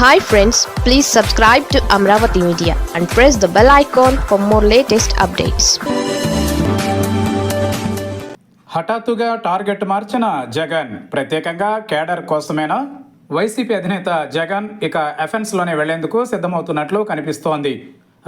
Hi friends please subscribe to Amaravati media and press the bell icon for more latest updates హఠాత్తుగా target మార్చిన జగన్ ప్రత్యేకంగా cadre కోసమేనా? YCP అధినేత జగన్ ఇక ఎఫెన్స్లోనే వెళ్ళేందుకు సిద్ధమవుతున్నట్లు కనిపిస్తోంది.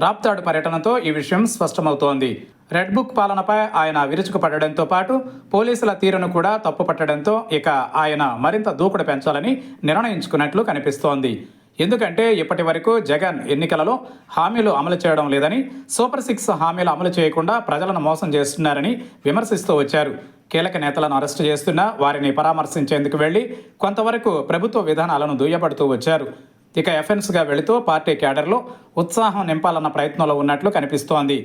రాప్తాడు పర్యటనతో ఈ విషయం స్పష్టమవుతోంది. రెడ్ బుక్ పాలనపై ఆయన విరుచుకుపడడంతో పాటు పోలీసుల తీరును కూడా తప్పుపట్టడంతో ఇక ఆయన మరింత దూకుడు పెంచాలని నిర్ణయించుకున్నట్లు కనిపిస్తోంది. ఎందుకంటే ఇప్పటి వరకు జగన్ ఎన్నికలలో హామీలు అమలు చేయడం లేదని సూపర్ సిక్స్ హామీలు అమలు చేయకుండా ప్రజలను మోసం చేస్తున్నారని విమర్శిస్తూ వచ్చారు. కీలక నేతలను అరెస్టు చేస్తున్నా వారిని పరామర్శించేందుకు వెళ్ళి కొంతవరకు ప్రభుత్వ విధానాలను దుయ్యబడుతూ వచ్చారు. ఇక ఎఫెన్స్గా వెళుతూ పార్టీ క్యాడర్లో ఉత్సాహం నింపాలన్న ప్రయత్నంలో ఉన్నట్లు కనిపిస్తోంది.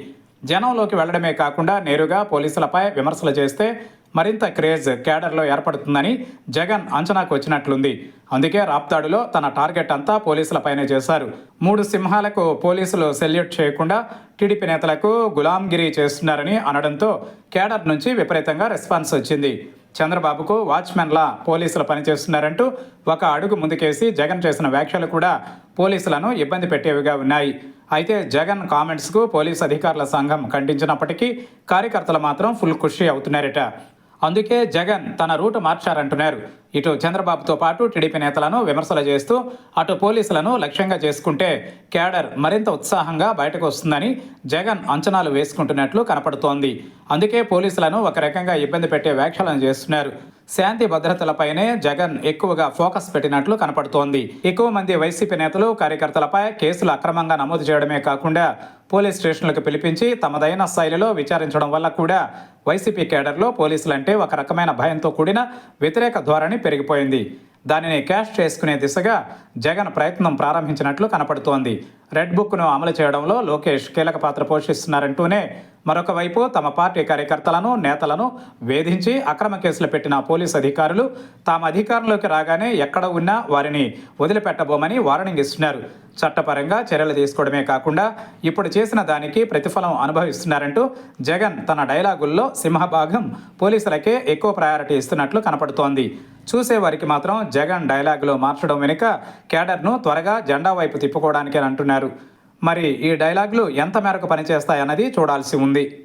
జనంలోకి వెళ్ళడమే కాకుండా నేరుగా పోలీసులపై విమర్శలు చేస్తే మరింత క్రేజ్ క్యాడర్లో ఏర్పడుతుందని జగన్ అంచనాకు వచ్చినట్లుంది. అందుకే రాప్తాడులో తన టార్గెట్ అంతా పోలీసులపైనే చేశారు. మూడు సింహాలకు పోలీసులు సెల్యూట్ చేయకుండా టీడీపీ నేతలకు గులాంగిరి చేస్తున్నారని అనడంతో క్యాడర్ నుంచి విపరీతంగా రెస్పాన్స్ వచ్చింది. చంద్రబాబుకు వాచ్మెన్లా పోలీసులు పనిచేస్తున్నారంటూ ఒక అడుగు ముందుకేసి జగన్ చేసిన వ్యాఖ్యలు కూడా పోలీసులను ఇబ్బంది పెట్టేవిగా ఉన్నాయి. అయితే జగన్ కామెంట్స్కు పోలీసు అధికారుల సంఘం ఖండించినప్పటికీ కార్యకర్తలు మాత్రం ఫుల్ ఖుషి అవుతున్నారట. అందుకే జగన్ తన రూటు మార్చారంటున్నారు. ఇటు చంద్రబాబుతో పాటు టీడీపీ నేతలను విమర్శలు చేస్తూ అటు పోలీసులను లక్ష్యంగా చేసుకుంటే క్యాడర్ మరింత ఉత్సాహంగా బయటకు వస్తుందని జగన్ అంచనాలు వేసుకుంటున్నట్లు కనపడుతోంది. అందుకే పోలీసులను ఒక రకంగా ఇబ్బంది పెట్టే వ్యాఖ్యలను చేస్తున్నారు. శాంతి భద్రతలపైనే జగన్ ఎక్కువగా ఫోకస్ పెట్టినట్లు కనపడుతోంది. ఎక్కువ మంది వైసీపీ నేతలు కార్యకర్తలపై కేసులు అక్రమంగా నమోదు చేయడమే కాకుండా పోలీస్ స్టేషన్లకు పిలిపించి తమదైన శైలిలో విచారించడం వల్ల కూడా వైసీపీ కేడర్లో పోలీసులంటే ఒక రకమైన భయంతో కూడిన వ్యతిరేక ధోరణి పెరిగిపోయింది. దానిని క్యాష్ చేసుకునే దిశగా జగన్ ప్రయత్నం ప్రారంభించినట్లు కనపడుతోంది. రెడ్ బుక్ను అమలు చేయడంలో లోకేష్ కీలక పాత్ర పోషిస్తున్నారంటూనే మరొక వైపు తమ పార్టీ కార్యకర్తలను నేతలను వేధించి అక్రమ కేసులు పెట్టిన పోలీసు అధికారులు తాము అధికారంలోకి రాగానే ఎక్కడ ఉన్నా వారిని వదిలిపెట్టబోమని వార్నింగ్ ఇస్తున్నారు. చట్టపరంగా చర్యలు తీసుకోవడమే కాకుండా ఇప్పుడు చేసిన దానికి ప్రతిఫలం అనుభవిస్తున్నారంటూ జగన్ తన డైలాగుల్లో సింహభాగం పోలీసులకే ఎక్కువ ప్రయారిటీ ఇస్తున్నట్లు కనపడుతోంది. చూసేవారికి మాత్రం జగన్ డైలాగులో మార్చడం వెనుక కేడర్ను త్వరగా జెండా వైపు తిప్పుకోవడానికే అంటున్నారు. మరి ఈ డైలాగులు ఎంత మేరకు పనిచేస్తాయన్నది చూడాల్సి ఉంది.